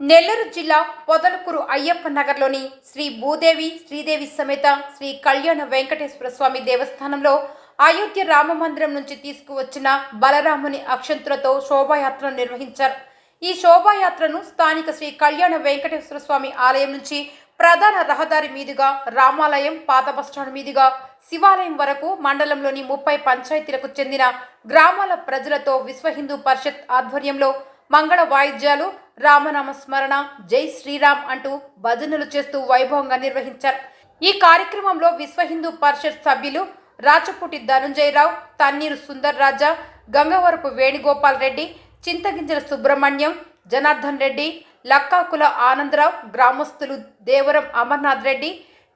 నెల్లూరు జిల్లా పొదలకూరు అయ్యప్ప నగర్లోని శ్రీ భూదేవి శ్రీదేవి సమేత శ్రీ కళ్యాణ వెంకటేశ్వర స్వామి దేవస్థానంలో అయోధ్య రామ మందిరం నుంచి తీసుకువచ్చిన బలరాముని అక్షంతులతో శోభాయాత్రను నిర్వహించారు. ఈ శోభాయాత్రను స్థానిక శ్రీ కళ్యాణ వెంకటేశ్వర స్వామి ఆలయం నుంచి ప్రధాన రహదారి మీదుగా రామాలయం పాత బస్టాండ్ మీదుగా శివాలయం వరకు మండలంలోని ముప్పై పంచాయతీలకు చెందిన గ్రామాల ప్రజలతో విశ్వ హిందూ పరిషత్ ఆధ్వర్యంలో మంగళ వాయిద్యాలు రామనామ స్మరణ జై శ్రీరామ్ అంటూ భజనలు చేస్తూ వైభవంగా నిర్వహించారు. ఈ కార్యక్రమంలో విశ్వ హిందూ పరిషత్ సభ్యులు రాచపూటి ధనుంజయరావు తన్నీరు సుందర్ రాజా గంగవరపు వేణుగోపాల్ రెడ్డి చింతగింజల సుబ్రహ్మణ్యం జనార్దన్ రెడ్డి లక్కాకుల ఆనందరావు గ్రామస్తులు దేవరం అమర్నాథ్ రెడ్డి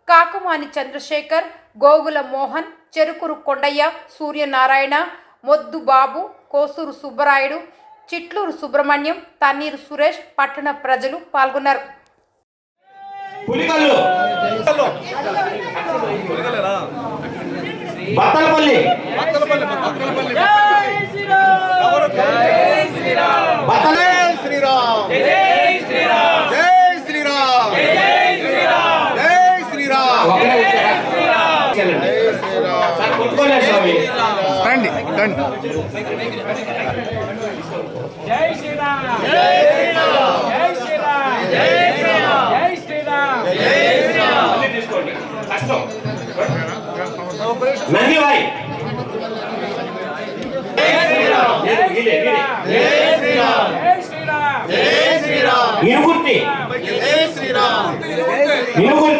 కాకమాని చంద్రశేఖర్ గోగుల మోహన్ చెరుకురు కొండయ్య సూర్యనారాయణ మొద్దు బాబు కోసూరు సుబ్బరాయుడు చిట్లూరు సుబ్రహ్మణ్యం తన్నీరు సురేష్ పట్టణ ప్రజలు పాల్గొన్నారు. బత్తలపల్లి. బత్తల జై ఇనుగుర్తి జై శ్రీరామ్. ఇనుగుర్తి